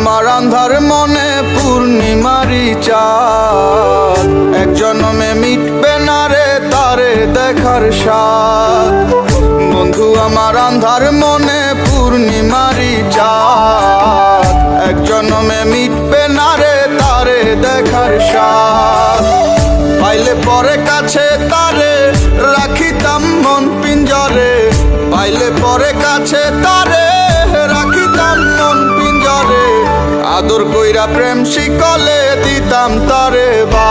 আমার আন্ধার মনে পূর্ণিমারি চাঁদ। একজন মে মিটবে না রে তারে দেখার সাদ বন্ধু, আমার আন্ধার মনে পূর্ণিমারি চাঁদ। একজন মে মিটবে না রে তারে দেখার সাদ পাইলে পরে কাছে তারে রাখিতাম মন পিঞ্জরে। পাইলে পরে কাছে তারে রাখিতাম মন আদর কইরা প্রেম শিকলে দিতাম তারে বা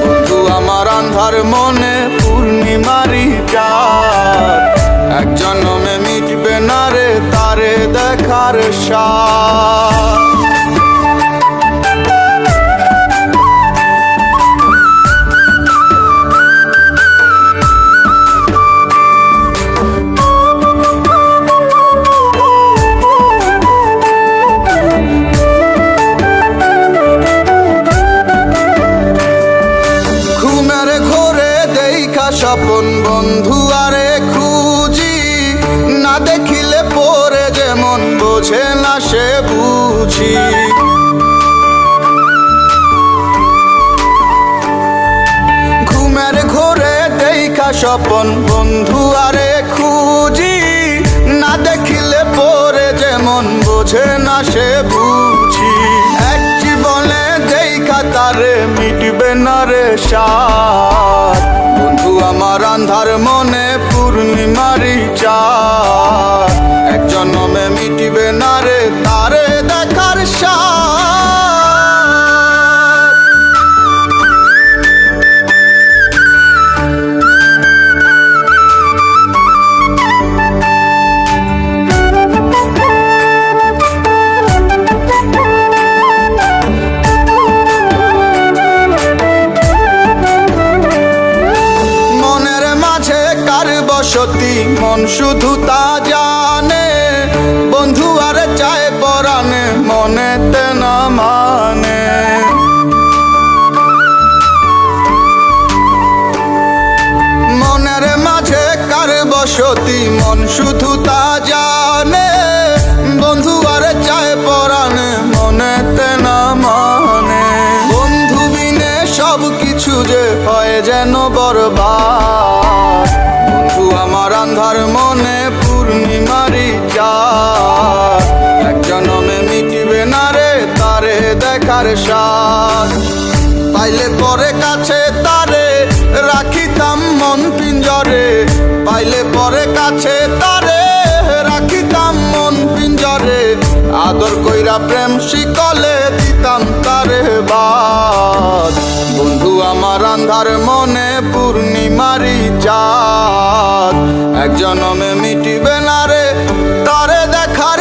বন্ধু আমার আন্ধার মনে পূর্ণিমারি স্বপন বন্ধু আরে খুঁজি, না দেখিলে পরে যেমন বোঝে না সে বুঝি। ঘুমের ঘোরে দেখা স্বপন বন্ধু আরে খুঁজি, না দেখিলে পরে যেমন বোঝে না সে বুঝি। এক জীবনে দেখা তারে মিটবে না রে আমার আন্ধার মনে পূর্ণিমারি চা এক জন্মে মিটিবে না রে মন শুধু তা জানে, বন্ধু আর চায় পরানে মনেতে না মানে। মনের মাঝে কার বসতি, মন শুধু তা জানে, বন্ধু চায় না মানে। বন্ধু যে হয় যেন বরবাদ। আন্ধার মনে পূর্ণিমারি চাঁদ। এক মিটিবে না রে, তারে দেখার সাথ পাইলে পরে কাছে তারে রাখিতাম মন পিঞ্জরে। পাইলে পরে কাছে তারে রাখিতাম মন পিঞ্জরে। আদর কইরা প্রেম শিকলে দিতাম তারে বাদ। বন্ধু, আমার আন্ধার মনে জনমে মিটিবে না রে তারে দেখার